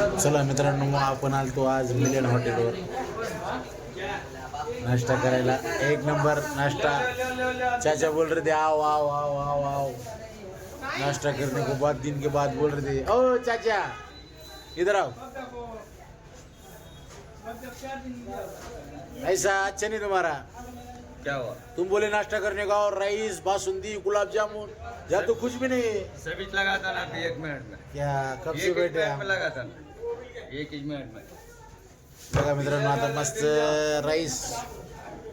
चला मित्रांनो मग आपण आलतो आज मिलियन हॉटेलवर. नाश्ता करायला. एक नंबर नाश्ता. चाचा बोल रहे थे आओ आओ आओ आओ आओ नाश्ता करने को बाद दिन के बाद बोल रहे थे ओ चाचा इधर आओ. ऐसा अच्छा नहीं तुम्हारा। क्या हुआ? तुम बोले नाश्ता करने का और राइस बासुंदी गुलाब जामुन। या तो कुछ भी नहीं। सभी लगा था ना एक मिनट में। क्या कब से बैठे लगा था ना एक बघा मित्रांनो आता मस्त राईस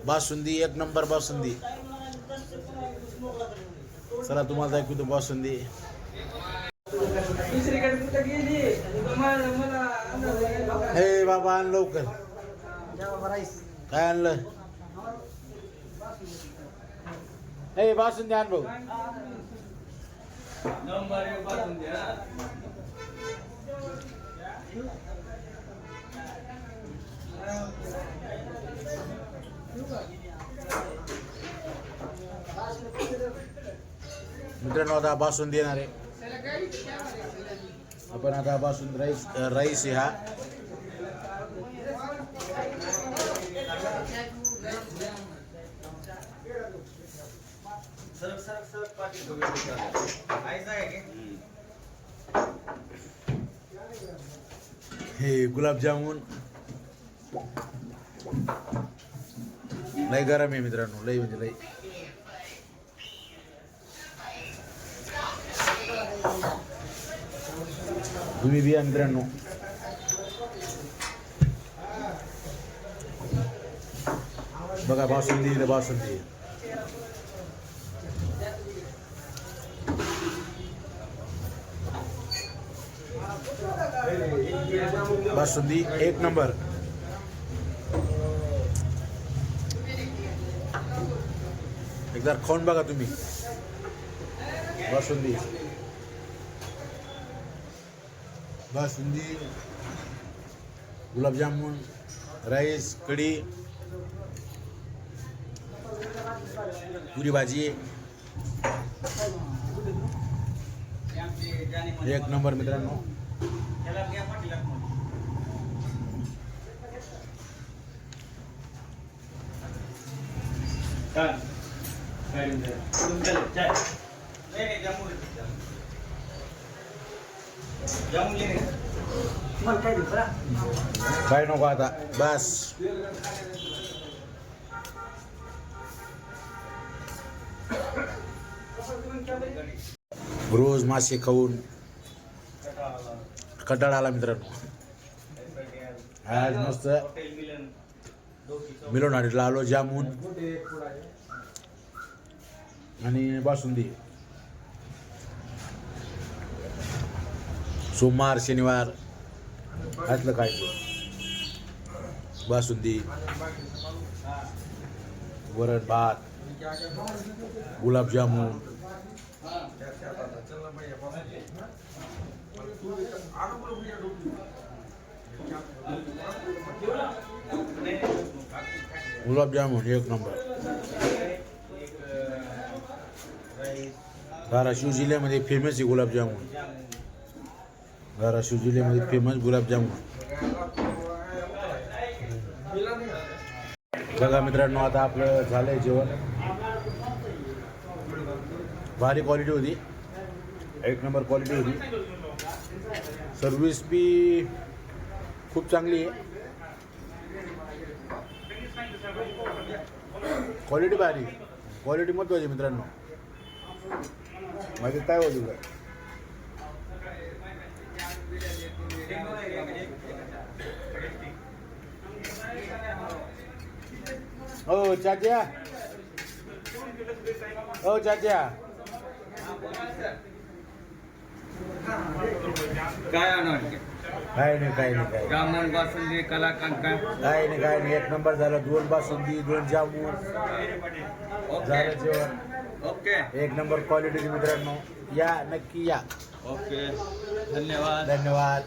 बासुंदी एक नंबर बासुंदी. चला तुम्हाला दाखवतो बासुंदी. हे बाबा आण लवकर. काय आणलं? हे बासुंदी आण भाऊ. नंबर मित्रांनो आता बासून देणार आहे. आपण आता बासून राईस राईस आहे हा. सरक सरक सरक पाठी हे गुलाबजामुन. लय गरम आहे मित्रांनो लय म्हणजे लय. तुम्ही बिया बासुंदी बासुंदी बासुंदी एक नंबर. एकदा खाऊन बघा तुम्ही बासुंदी बासुंदी गुलाबजामुन राईस कढी पुरी भाजी एक नंबर मित्रांनो नको आता बस रोज मासे खाऊन कंटाळा आला मित्रांनो आज मस्त मिलोन हाटेला आलो जामून आणि बासुंदी. सोमवार शनिवार असलं काय? बासुंदी वरण भात गुलाबजामुन. गुलाबजामुन एक नंबर. धाराशिव जिल्ह्यामध्ये फ़ेमस आहे गुलाबजामुन धाराशिव जिल्ह्यामध्ये फ़ेमस गुलाबजामुन बघा मित्रांनो, आता आपलं झालंय जेवण. भारी क्वालिटी होती. एक नंबर क्वालिटी होती. सर्विस बी खूप चांगली आहे. क्वालिटी भारी. क्वालिटी महत्वाची मित्रांनो. माझे काय होती काय? हो चाच्या हो चाच्या काय आणणार काय नाही काय नाही काय. जामुन बासुंदी कलाकंद काय? काय नाही काय नाही. एक नंबर झाला. दोन बासुंदी दोन जामून झालं जेवण. ओके। एक नंबर क्वालिटीचे मित्रांनो या नक्की या. ओके धन्यवाद. धन्यवाद.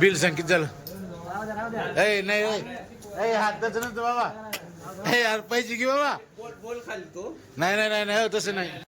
बिल संकित चल. नहीं ए नाही ए हाताचं नसतं बाबा. ए यार पैसे घे बाबा. बोल बोल खाली तू. नाही नाही नाही नहीं तो तसं नाही.